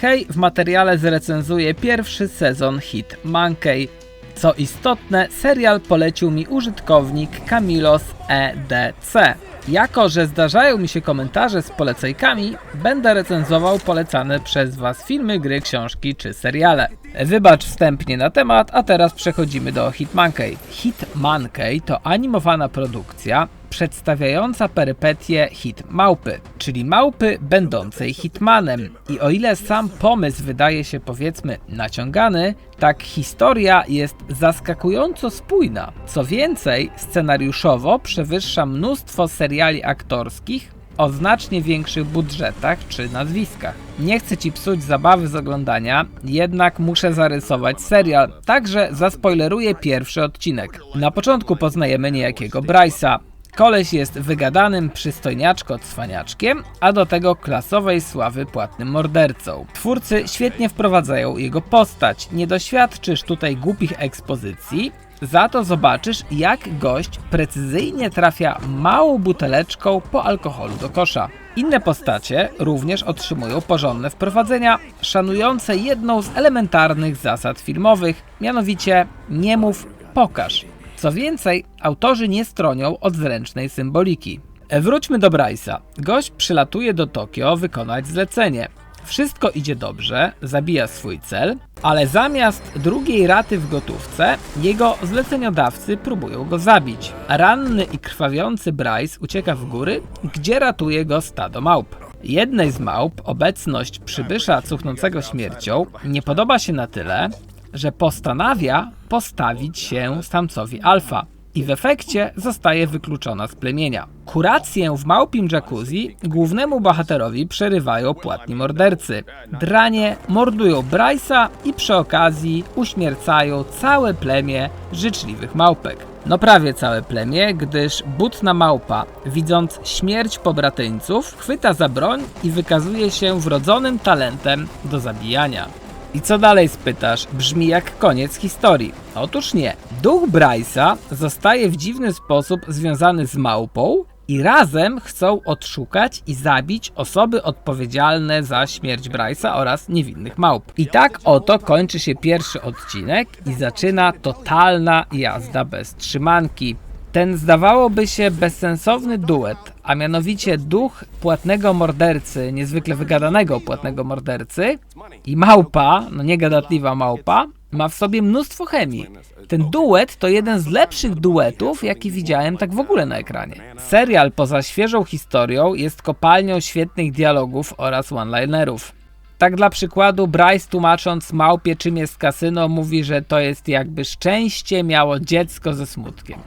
Hej w materiale zrecenzuje pierwszy sezon Hit Monkey. Co istotne, serial polecił mi użytkownik Kamilos EDC. Jako, że zdarzają mi się komentarze z polecajkami, będę recenzował polecane przez Was filmy, gry, książki czy seriale. Wybacz wstępnie na temat, a teraz przechodzimy do Hitmonkey. Hitmonkey to animowana produkcja przedstawiająca perypetie hit małpy, czyli małpy będącej hitmanem. I o ile sam pomysł wydaje się powiedzmy naciągany, tak historia jest zaskakująco spójna. Co więcej, scenariuszowo przewyższa mnóstwo seriali aktorskich o znacznie większych budżetach czy nazwiskach. Nie chcę ci psuć zabawy z oglądania, jednak muszę zarysować serial, także zaspoileruję pierwszy odcinek. Na początku poznajemy niejakiego Bryce'a. Koleś jest wygadanym przystojniaczko cwaniaczkiem, a do tego klasowej sławy płatnym mordercą. Twórcy świetnie wprowadzają jego postać. Nie doświadczysz tutaj głupich ekspozycji, za to zobaczysz, jak gość precyzyjnie trafia małą buteleczką po alkoholu do kosza. Inne postacie również otrzymują porządne wprowadzenia, szanujące jedną z elementarnych zasad filmowych, mianowicie nie mów, pokaż. Co więcej, autorzy nie stronią od zręcznej symboliki. Wróćmy do Bryce'a. Gość przylatuje do Tokio wykonać zlecenie. Wszystko idzie dobrze, zabija swój cel, ale zamiast drugiej raty w gotówce, jego zleceniodawcy próbują go zabić. Ranny i krwawiący Bryce ucieka w góry, gdzie ratuje go stado małp. Jednej z małp obecność przybysza cuchnącego śmiercią nie podoba się na tyle, że postanawia postawić się samcowi alfa i w efekcie zostaje wykluczona z plemienia. Kurację w małpim jacuzzi głównemu bohaterowi przerywają płatni mordercy. Dranie mordują Bryce'a i przy okazji uśmiercają całe plemię życzliwych małpek. No prawie całe plemię, gdyż butna małpa, widząc śmierć pobratyńców, chwyta za broń i wykazuje się wrodzonym talentem do zabijania. I co dalej spytasz? Brzmi jak koniec historii. Otóż nie. Duch Bryce'a zostaje w dziwny sposób związany z małpą i razem chcą odszukać i zabić osoby odpowiedzialne za śmierć Bryce'a oraz niewinnych małp. I tak oto kończy się pierwszy odcinek i zaczyna totalna jazda bez trzymanki. Ten zdawałoby się bezsensowny duet, a mianowicie duch płatnego mordercy, niezwykle wygadanego płatnego mordercy i małpa, no niegadatliwa małpa, ma w sobie mnóstwo chemii. Ten duet to jeden z lepszych duetów, jaki widziałem tak w ogóle na ekranie. Serial poza świeżą historią jest kopalnią świetnych dialogów oraz one-linerów. Tak dla przykładu, Bryce tłumacząc małpie czym jest kasyno mówi, że to jest jakby szczęście miało dziecko ze smutkiem.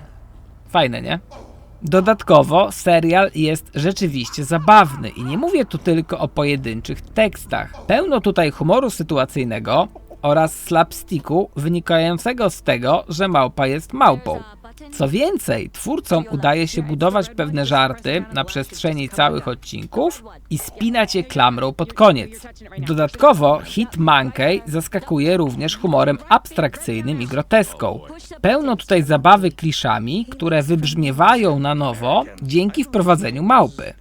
Fajne, nie? Dodatkowo serial jest rzeczywiście zabawny i nie mówię tu tylko o pojedynczych tekstach. Pełno tutaj humoru sytuacyjnego oraz slapsticku wynikającego z tego, że małpa jest małpą. Co więcej, twórcom udaje się budować pewne żarty na przestrzeni całych odcinków i spinać je klamrą pod koniec. Dodatkowo Hit Monkey zaskakuje również humorem abstrakcyjnym i groteską. Pełno tutaj zabawy kliszami, które wybrzmiewają na nowo dzięki wprowadzeniu małpy.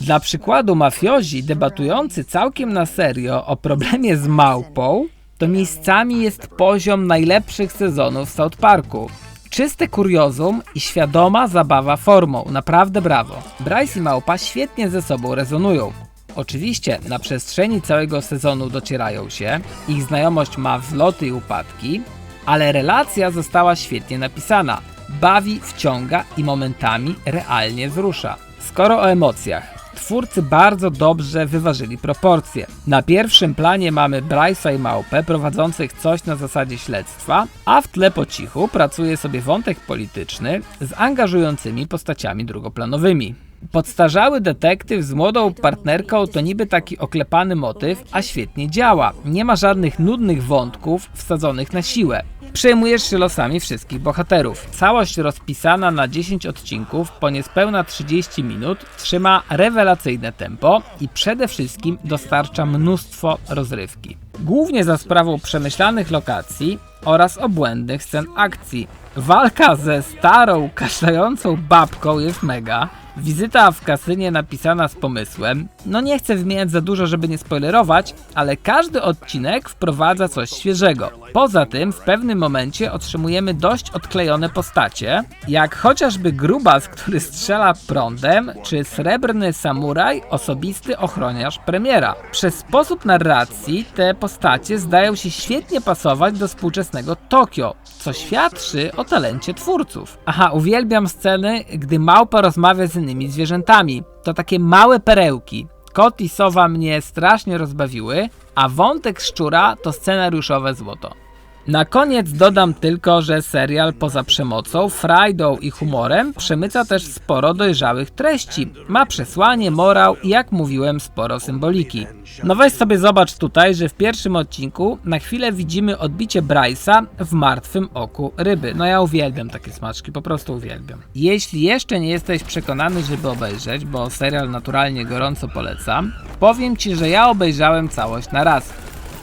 Dla przykładu mafiozi debatujący całkiem na serio o problemie z małpą to miejscami jest poziom najlepszych sezonów South Parku. Czyste kuriozum i świadoma zabawa formą. Naprawdę brawo. Bryce i Małpa świetnie ze sobą rezonują. Oczywiście na przestrzeni całego sezonu docierają się, ich znajomość ma wzloty i upadki, ale relacja została świetnie napisana. Bawi, wciąga i momentami realnie wzrusza. Skoro o emocjach, twórcy bardzo dobrze wyważyli proporcje. Na pierwszym planie mamy Bryce'a i Małpę prowadzących coś na zasadzie śledztwa, a w tle po cichu pracuje sobie wątek polityczny z angażującymi postaciami drugoplanowymi. Podstarzały detektyw z młodą partnerką to niby taki oklepany motyw, a świetnie działa. Nie ma żadnych nudnych wątków wsadzonych na siłę. Przejmujesz się losami wszystkich bohaterów. Całość rozpisana na 10 odcinków po niespełna 30 minut trzyma rewelacyjne tempo i przede wszystkim dostarcza mnóstwo rozrywki. Głównie za sprawą przemyślanych lokacji oraz obłędnych scen akcji. Walka ze starą, kaszlającą babką jest mega. Wizyta w kasynie napisana z pomysłem. No nie chcę wymieniać za dużo, żeby nie spoilerować, ale każdy odcinek wprowadza coś świeżego. Poza tym w pewnym momencie otrzymujemy dość odklejone postacie, jak chociażby grubas, który strzela prądem, czy srebrny samuraj, osobisty ochroniarz premiera. Przez sposób narracji te postacie zdają się świetnie pasować do współczesnego Tokio, co świadczy o talencie twórców. Aha, uwielbiam sceny, gdy małpa rozmawia z innymi zwierzętami. To takie małe perełki. Kot i sowa mnie strasznie rozbawiły, a wątek szczura to scenariuszowe złoto. Na koniec dodam tylko, że serial poza przemocą, frajdą i humorem przemyca też sporo dojrzałych treści. Ma przesłanie, morał i jak mówiłem sporo symboliki. No weź sobie zobacz tutaj, że w pierwszym odcinku na chwilę widzimy odbicie Bryce'a w martwym oku ryby. No ja uwielbiam takie smaczki, po prostu uwielbiam. Jeśli jeszcze nie jesteś przekonany, żeby obejrzeć, bo serial naturalnie gorąco polecam, powiem Ci, że ja obejrzałem całość na raz.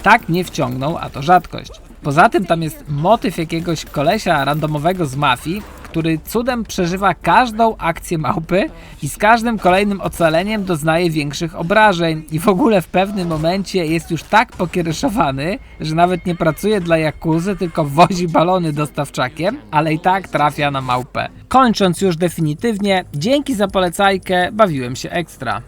Tak mnie wciągnął, a to rzadkość. Poza tym tam jest motyw jakiegoś kolesia randomowego z mafii, który cudem przeżywa każdą akcję małpy i z każdym kolejnym ocaleniem doznaje większych obrażeń i w ogóle w pewnym momencie jest już tak pokiereszowany, że nawet nie pracuje dla Jakuzy, tylko wozi balony dostawczakiem, ale i tak trafia na małpę. Kończąc już definitywnie, dzięki za polecajkę, bawiłem się ekstra.